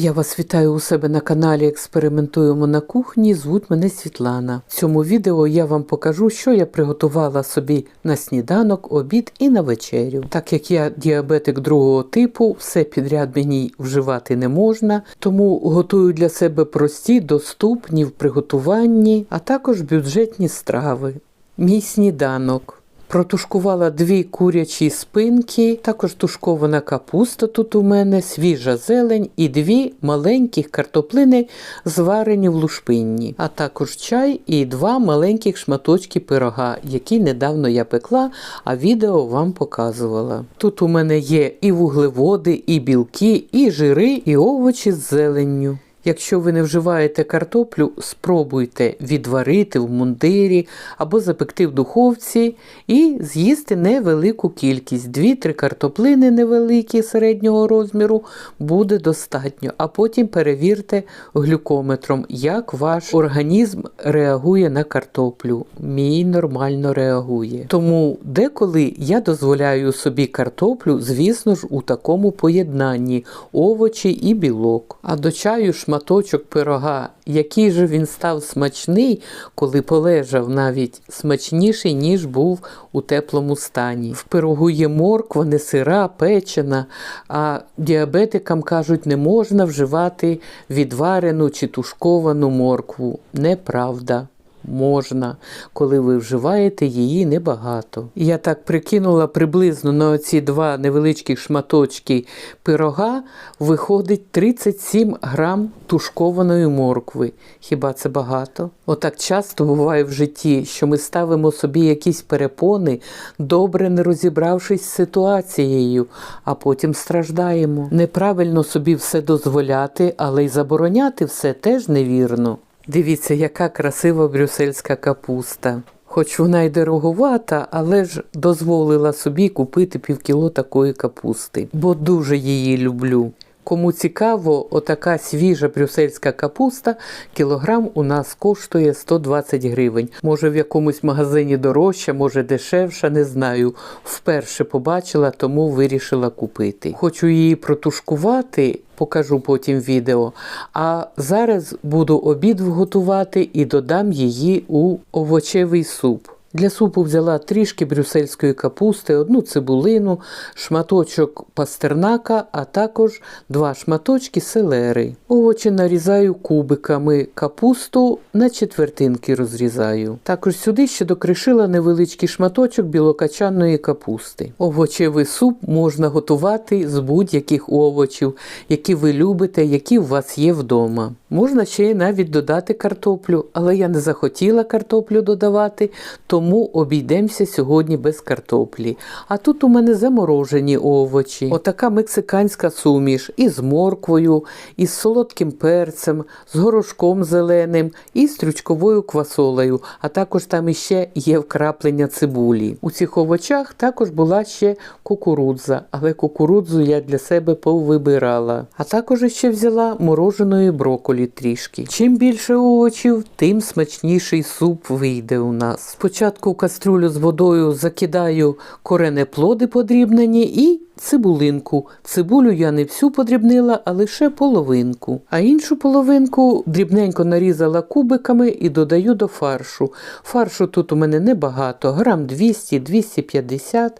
Я вас вітаю у себе на каналі Експериментуємо на кухні. Звуть мене Світлана. В цьому відео я вам покажу, що я приготувала собі на сніданок, обід і на вечерю. Так як я діабетик другого типу, все підряд мені вживати не можна, тому готую для себе прості, доступні в приготуванні, а також бюджетні страви. Мій сніданок. Протушкувала дві курячі спинки, також тушкована капуста тут у мене, свіжа зелень і дві маленьких картоплини, зварені в лушпинні, а також чай і два маленьких шматочки пирога, які недавно я пекла, а відео вам показувала. Тут у мене є і вуглеводи, і білки, і жири, і овочі з зеленню. Якщо ви не вживаєте картоплю, спробуйте відварити в мундирі або запекти в духовці і з'їсти невелику кількість. Дві-три картоплини невеликі середнього розміру буде достатньо, а потім перевірте глюкометром, як ваш організм реагує на картоплю. Мій нормально реагує. Тому деколи я дозволяю собі картоплю, звісно ж, у такому поєднанні овочі і білок. А до чаю шматочок пирога, який же він став смачний, коли полежав навіть смачніший, ніж був у теплому стані. В пирогу є морква, не сира, печена, а діабетикам кажуть, не можна вживати відварену чи тушковану моркву. Неправда. Можна, коли ви вживаєте її небагато. Я так прикинула приблизно на оці два невеличкі шматочки пирога виходить 37 грам тушкованої моркви. Хіба це багато? Отак часто буває в житті, що ми ставимо собі якісь перепони, добре не розібравшись з ситуацією, а потім страждаємо. Неправильно собі все дозволяти, але й забороняти все теж невірно. Дивіться, яка красива брюссельська капуста. Хоч вона й дороговата, але ж дозволила собі купити півкіло такої капусти, бо дуже її люблю. Кому цікаво, отака свіжа брюссельська капуста кілограм у нас коштує 120 гривень. Може в якомусь магазині дорожча, може дешевша, не знаю. Вперше побачила, тому вирішила купити. Хочу її протушкувати, покажу потім відео. А зараз буду обід готувати і додам її у овочевий суп. Для супу взяла трішки брюссельської капусти, одну цибулину, шматочок пастернака, а також два шматочки селери. Овочі нарізаю кубиками, капусту на четвертинки розрізаю. Також сюди ще докришила невеличкий шматочок білокачаної капусти. Овочевий суп можна готувати з будь-яких овочів, які ви любите, які у вас є вдома. Можна ще й навіть додати картоплю, але я не захотіла картоплю додавати, тому обійдемося сьогодні без картоплі. А тут у мене заморожені овочі. Отака мексиканська суміш із морквою, із солодким перцем, з горошком зеленим і стрючковою квасолею, а також там іще є вкраплення цибулі. У цих овочах також була ще кукурудза, але кукурудзу я для себе повибирала. А також ще взяла мороженої броколі трішки. Чим більше овочів, тим смачніший суп вийде у нас. Спочатку в кастрюлю з водою закидаю коренеплоди подрібнені і цибулинку. Цибулю я не всю подрібнила, а лише половинку. А іншу половинку дрібненько нарізала кубиками і додаю до фаршу. Фаршу тут у мене небагато, грам 200-250.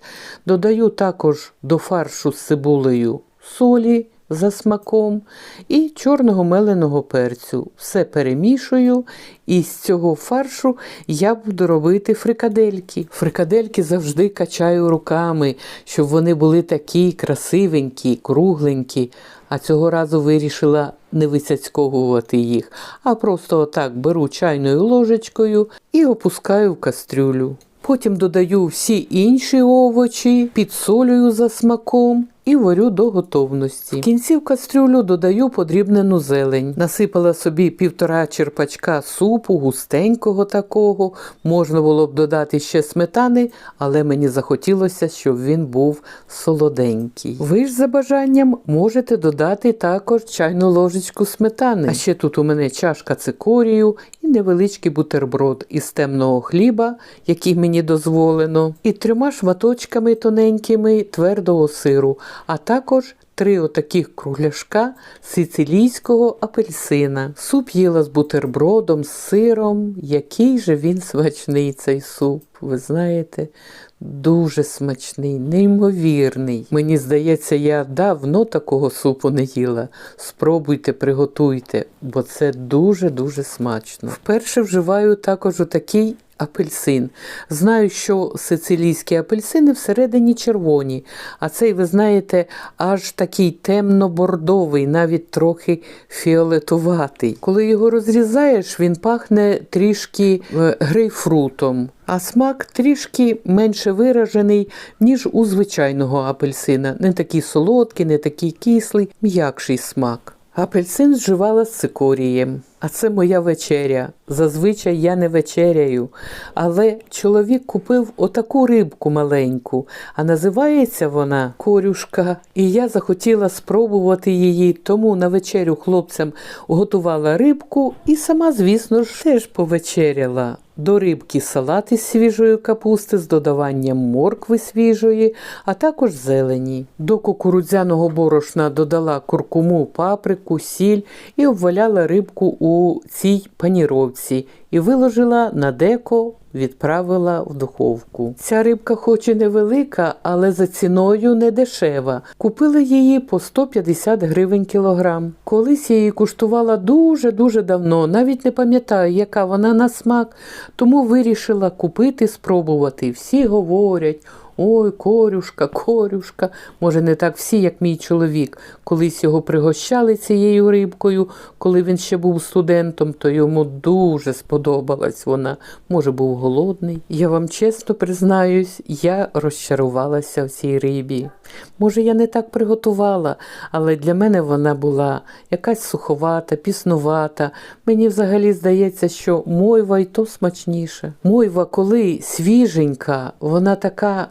Додаю також до фаршу з цибулею солі за смаком і чорного меленого перцю. Все перемішую, і з цього фаршу я буду робити фрикадельки. Фрикадельки завжди качаю руками, щоб вони були такі красивенькі, кругленькі. А цього разу вирішила не висяцьковувати їх, а просто отак беру чайною ложечкою і опускаю в кастрюлю. Потім додаю всі інші овочі, підсолюю за смаком і варю до готовності. В кінці в кастрюлю додаю подрібнену зелень. Насипала собі півтора черпачка супу, густенького такого. Можна було б додати ще сметани, але мені захотілося, щоб він був солоденький. Ви ж за бажанням можете додати також чайну ложечку сметани. А ще тут у мене чашка цикорію невеличкий бутерброд із темного хліба, який мені дозволено, і трьома шматочками тоненькими твердого сиру а також три отаких кругляшка сицилійського апельсина. Суп їла з бутербродом, з сиром. Який же він смачний цей суп, ви знаєте? Дуже смачний, неймовірний. Мені здається, я давно такого супу не їла. Спробуйте, приготуйте, бо це дуже-дуже смачно. Вперше вживаю також отакий апельсин. Знаю, що сицилійські апельсини всередині червоні, а цей, ви знаєте, аж такий темно-бордовий, навіть трохи фіолетуватий. Коли його розрізаєш, він пахне трішки е, грейпфрутом. А смак трішки менше виражений, ніж у звичайного апельсина. Не такий солодкий, не такий кислий, м'якший смак. Апельсин зживала з цикорієм. А це моя вечеря. Зазвичай я не вечеряю. Але чоловік купив отаку рибку маленьку, а називається вона корюшка. І я захотіла спробувати її, тому на вечерю хлопцям готувала рибку і сама, звісно ж, теж повечеряла. До рибки салат із свіжої капусти з додаванням моркви свіжої, а також зелені. До кукурудзяного борошна додала куркуму, паприку, сіль і обваляла рибку у цій паніровці і виложила на деко, відправила в духовку. Ця рибка хоч і невелика, але за ціною не дешева. Купили її по 150 гривень кілограм. Колись я її куштувала дуже-дуже давно, навіть не пам'ятаю, яка вона на смак, тому вирішила купити, спробувати. Всі говорять. Ой, корюшка, корюшка. Може, не так всі, як мій чоловік. Колись його пригощали цією рибкою, коли він ще був студентом, то йому дуже сподобалась вона. Може, був голодний. Я вам чесно признаюсь, я розчарувалася в цій рибі. Може, я не так приготувала, але для мене вона була якась суховата, піснувата. Мені взагалі здається, що мойва й то смачніше. Мойва, коли свіженька, вона така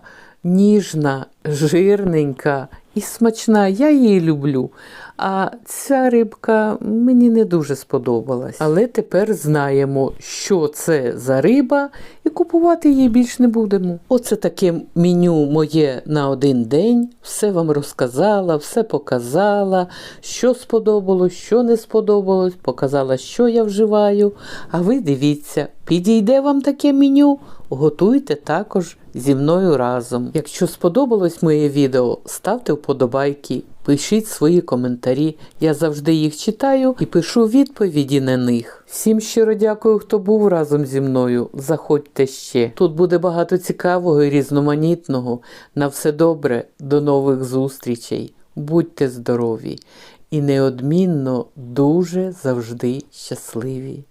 ніжна, жирненька і смачна. Я її люблю. А ця рибка мені не дуже сподобалась. Але тепер знаємо, що це за риба, і купувати її більш не будемо. Оце таке меню моє на один день. Все вам розказала, все показала, що сподобалось, що не сподобалось, показала, що я вживаю. А ви дивіться, підійде вам таке меню, готуйте також зі мною разом. Якщо сподобалось моє відео, ставте вподобайки. Пишіть свої коментарі, я завжди їх читаю і пишу відповіді на них. Всім щиро дякую, хто був разом зі мною. Заходьте ще. Тут буде багато цікавого і різноманітного. На все добре, до нових зустрічей. Будьте здорові і неодмінно дуже завжди щасливі.